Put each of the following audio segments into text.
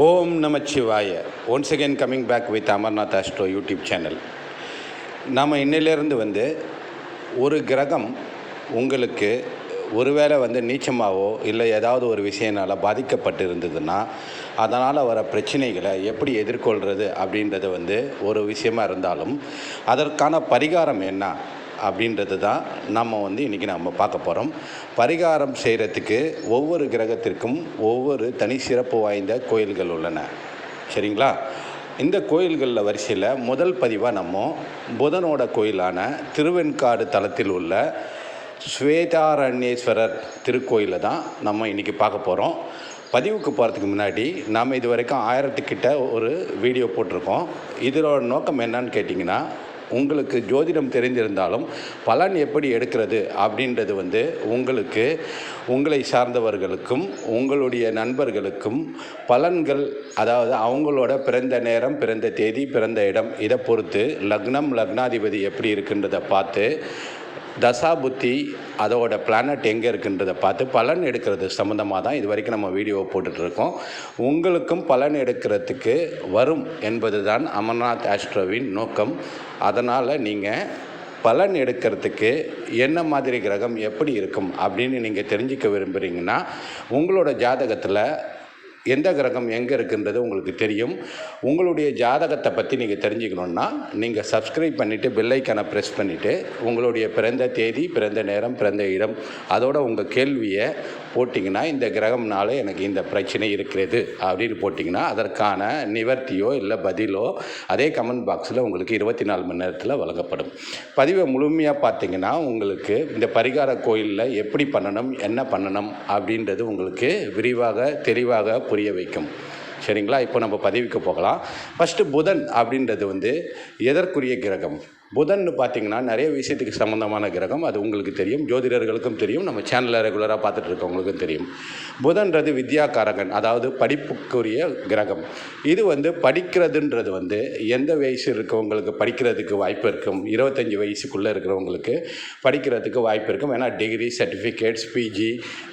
Om Namachivaya. Once again coming back with Amarnath astro YouTube channel நாம் இன்னிலேருந்து வந்து ஒரு கிரகம் உங்களுக்கு ஒருவேளை வந்து நீச்சமாகவோ இல்லை ஏதாவது ஒரு விஷயனால் பாதிக்கப்பட்டு இருந்ததுன்னா அதனால் வர பிரச்சனைகளை எப்படி எதிர்கொள்கிறது அப்படின்றது வந்து ஒரு விஷயமா இருந்தாலும் அதற்கான பரிகாரம் என்ன? அப்படின்றது தான் நம்ம வந்து இன்றைக்கி நம்ம பார்க்க போகிறோம் பரிகாரம் செய்கிறதுக்கு ஒவ்வொரு கிரகத்திற்கும் ஒவ்வொரு தனி சிறப்பு வாய்ந்த கோயில்கள் உள்ளன. சரிங்களா? இந்த கோயில்களில் வரிசையில் முதல் பதிவாக நம்ம புதனோட கோயிலான திருவெண்காடு தலத்தில் உள்ள ஸ்வேதாரண்யேஸ்வரர் திருக்கோயிலை தான் நம்ம இன்றைக்கி பார்க்க போகிறோம் பதிவுக்கு போகிறதுக்கு முன்னாடி நாம் இது வரைக்கும் ஆயிரத்துக்கிட்ட ஒரு வீடியோ போட்டிருக்கோம். இதோட நோக்கம் என்னன்னு கேட்டிங்கன்னா உங்களுக்கு ஜோதிடம் தெரிந்திருந்தாலும் பலன் எப்படி எடுக்கிறது அப்படின்றது வந்து உங்களுக்கு உங்களை சார்ந்தவர்களுக்கும் உங்களுடைய நண்பர்களுக்கும் பலன்கள் அதாவது அவங்களோட பிறந்த நேரம் பிறந்த தேதி பிறந்த இடம் இதை பொறுத்து லக்னம் லக்னாதிபதி எப்படி இருக்குன்றதை பார்த்து தசா புத்தி அதோட பிளானட் எங்கே இருக்குன்றதை பார்த்து பலன் எடுக்கிறது சம்மந்தமாக தான் இது வரைக்கும் நம்ம வீடியோவை போட்டுட்ருக்கோம். உங்களுக்கும் பலன் எடுக்கிறதுக்கு வரும் என்பது தான் அமர்நாத் ஆஸ்ட்ரோவின் நோக்கம். அதனால் நீங்கள் பலன் எடுக்கிறதுக்கு என்ன மாதிரி கிரகம் எப்படி இருக்கும் அப்படின்னு நீங்கள் தெரிஞ்சுக்க விரும்புகிறீங்கன்னா உங்களோட ஜாதகத்தில் எந்த கிரகம் எங்கே இருக்குன்றது உங்களுக்கு தெரியும். உங்களுடைய ஜாதகத்தை பற்றி நீங்கள் தெரிஞ்சுக்கணுன்னா நீங்கள் சப்ஸ்கிரைப் பண்ணிவிட்டு பெல்லைக்கான ப்ரெஸ் பண்ணிவிட்டு உங்களுடைய பிறந்த தேதி பிறந்த நேரம் பிறந்த இடம் அதோட உங்கள் கேள்வியை போட்டிங்கன்னா இந்த கிரகம்னால எனக்கு இந்த பிரச்சனை இருக்கிறது அப்படின்னு போட்டிங்கன்னா அதற்கான நிவர்த்தியோ இல்லை பதிலோ அதே கமெண்ட் பாக்ஸில் உங்களுக்கு இருபத்தி நாலு மணி நேரத்தில் வழங்கப்படும். பதிவை முழுமையாக பார்த்தீங்கன்னா உங்களுக்கு இந்த பரிகார கோயிலில் எப்படி பண்ணணும் என்ன பண்ணணும் அப்படின்றது உங்களுக்கு விரிவாக தெளிவாக புரிய வைக்கும். சரிங்களா? இப்போ நம்ம பதிவுக்கு போகலாம். ஃபஸ்ட்டு புதன் அப்படின்றது வந்து எதற்குரிய கிரகம்? புதன் பார்த்தீங்கன்னா நிறைய விஷயத்துக்கு சம்மந்தமான கிரகம். அது உங்களுக்கு தெரியும். ஜோதிடர்களுக்கும் தெரியும். நம்ம சேனலில் ரெகுலராக பார்த்துட்டு இருக்கவங்களுக்கும் தெரியும். புதன்றது வித்யாகாரகன் அதாவது படிப்புக்குரிய கிரகம். இது வந்து படிக்கிறதுன்றது வந்து எந்த வயசு இருக்கவங்களுக்கு படிக்கிறதுக்கு வாய்ப்பு இருக்கும்? இருபத்தஞ்சி வயசுக்குள்ளே இருக்கிறவங்களுக்கு படிக்கிறதுக்கு வாய்ப்பு இருக்கும். ஏன்னா டிகிரி சர்டிஃபிகேட்ஸ் பிஜி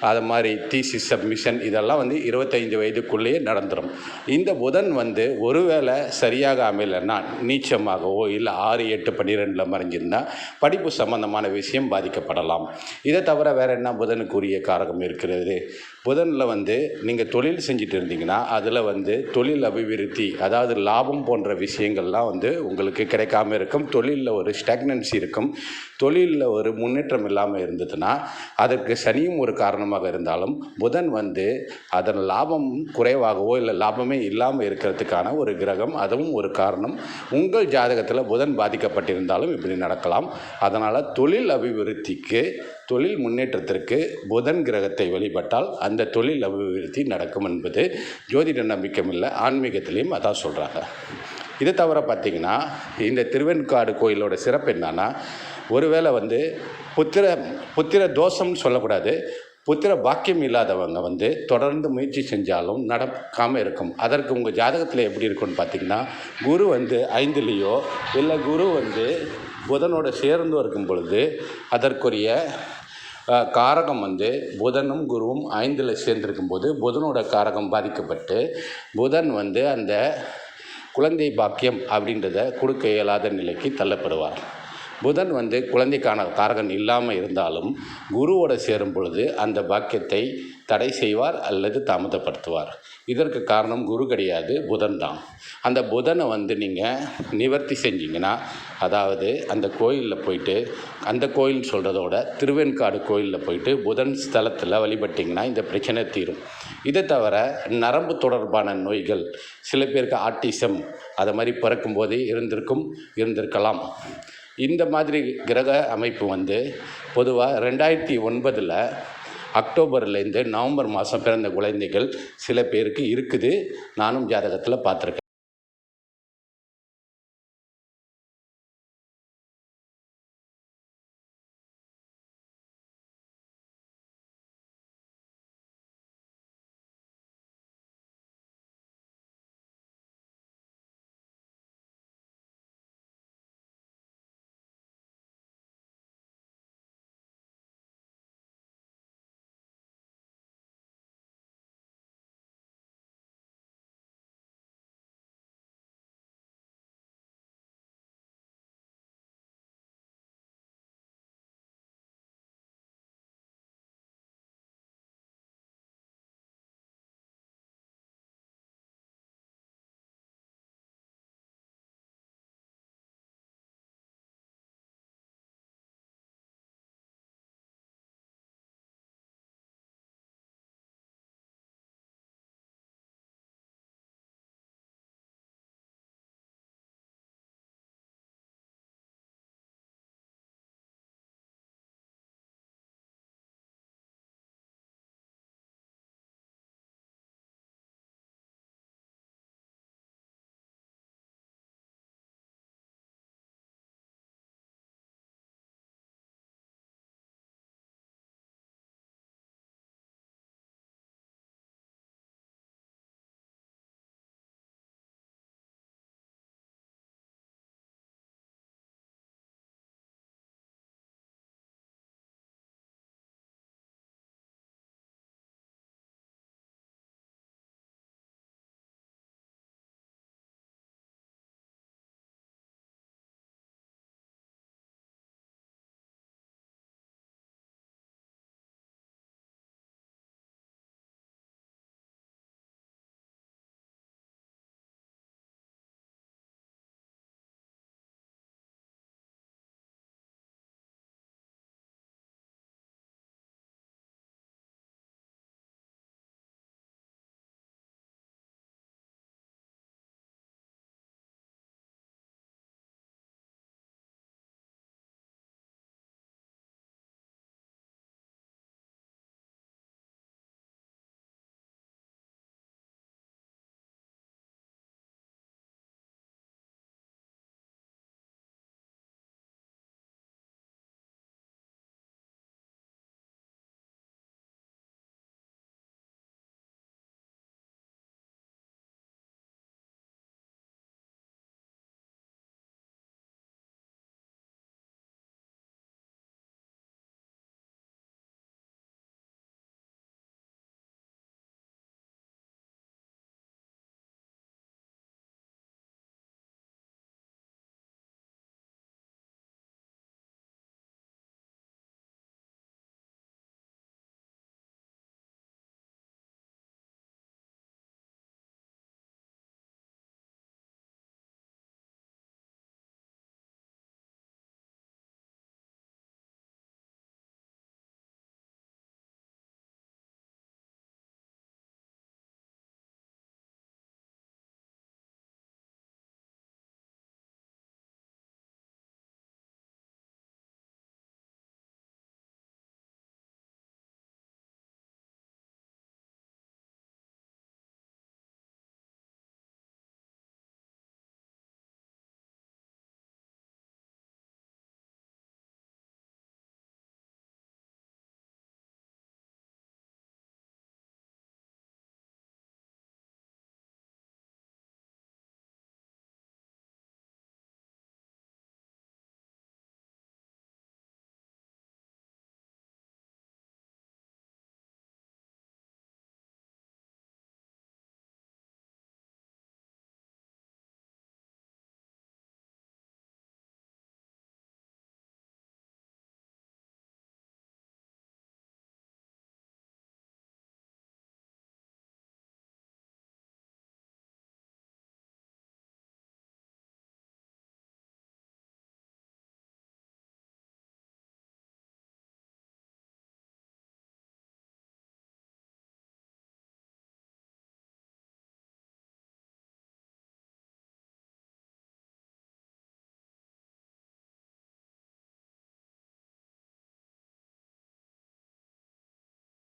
அது மாதிரி டிசி சப்மிஷன் இதெல்லாம் வந்து இருபத்தைந்து வயதுக்குள்ளேயே நடந்துடும் இந்த புதன் வந்து ஒருவேளை சரியாக அமையலைன்னா நீச்சமாகவோ இல்லை ஆறு எட்டு பன்னிரெண்டில் மறைஞ்சிருந்தால் படிப்பு சம்பந்தமான விஷயம் பாதிக்கப்படலாம். இதை தவிர வேறு என்ன புதனுக்குரிய காரகம் இருக்கிறது? புதனில் வந்து நீங்கள் தொழில் செஞ்சுட்டு இருந்தீங்கன்னா அதில் வந்து தொழில் அபிவிருத்தி அதாவது லாபம் போன்ற விஷயங்கள்லாம் வந்து உங்களுக்கு கிடைக்காம இருக்கும். தொழிலில் ஒரு ஸ்டாக்னன்சி இருக்கும். தொழிலில் ஒரு முன்னேற்றம் இல்லாமல் இருந்ததுன்னா அதற்கு சனியும் ஒரு காரணமாக இருந்தாலும் புதன் வந்து அதன் லாபம் குறைவாகவோ இல்லை லாபமே இல்லாமல் இருக்கிறதுக்கான ஒரு கிரகம் அதுவும் ஒரு காரணம். உங்கள் ஜாதகத்தில் புதன் பாதிக்கப்பட்டிருந்தாலும் இப்படி நடக்கலாம். அதனால் தொழில் அபிவிருத்திக்கு தொழில் முன்னேற்றத்திற்கு புதன் கிரகத்தை வழிபட்டால் அந்த தொழில் அபிவிருத்தி நடக்கும் என்பது ஜோதிட நம்பிக்கையும் இல்லை ஆன்மீகத்திலையும் அதான் சொல்கிறாங்க இதை தவிர பார்த்திங்கன்னா இந்த திருவெண்காடு கோயிலோட சிறப்பு என்னன்னா ஒருவேளை வந்து புத்திர புத்திர தோஷம்னு சொல்லக்கூடாது புத்திர பாக்கியம் இல்லாதவங்க வந்து தொடர்ந்து முயற்சி செஞ்சாலும் நடக்காமல் இருக்கும். அதற்கு உங்கள் ஜாதகத்தில் எப்படி இருக்கும்னு பார்த்தீங்கன்னா குரு வந்து ஐந்துலேயோ இல்லை குரு வந்து புதனோட சேர்ந்து இருக்கும் பொழுது அதற்குரிய காரகம் வந்து புதனும் குருவும் ஐந்தில் சேர்ந்திருக்கும் போது புதனோட காரகம் பாதிக்கப்பட்டு புதன் வந்து அந்த குழந்தை பாக்கியம் அப்படின்றத கொடுக்க இயலாத நிலைக்கு தள்ளப்படுவார். புதன் வந்து குழந்தைக்கான காரகன் இல்லாமல் இருந்தாலும் குருவோட சேரும் பொழுது அந்த பாக்கியத்தை தடை செய்வார் அல்லது தாமதப்படுத்துவார். இதற்கு காரணம் குரு கிடையாது புதன் தான். அந்த புதனை வந்து நீங்கள் நிவர்த்தி செஞ்சீங்கன்னா அதாவது அந்த கோயிலில் போயிட்டு அந்த கோயில் சொல்கிறதோட திருவெண்காடு கோயிலில் போயிட்டு புதன் ஸ்தலத்தில் வழிபட்டிங்கன்னா இந்த பிரச்சனை தீரும். இதை தவிர நரம்பு தொடர்பான நோய்கள் சில பேருக்கு ஆட்டிசம் அதை மாதிரி பிறக்கும்போதே இருந்திருக்கும் இருந்திருக்கலாம். இந்த மாதிரி கிரக அமைப்பு வந்து பொதுவாக ரெண்டாயிரத்தி ஒன்பதில் அக்டோபர்லேருந்து நவம்பர் மாதம் பிறந்த குழந்தைகள் சில பேருக்கு இருக்குது. நானும் ஜாதகத்தில் பார்த்துருக்கேன்.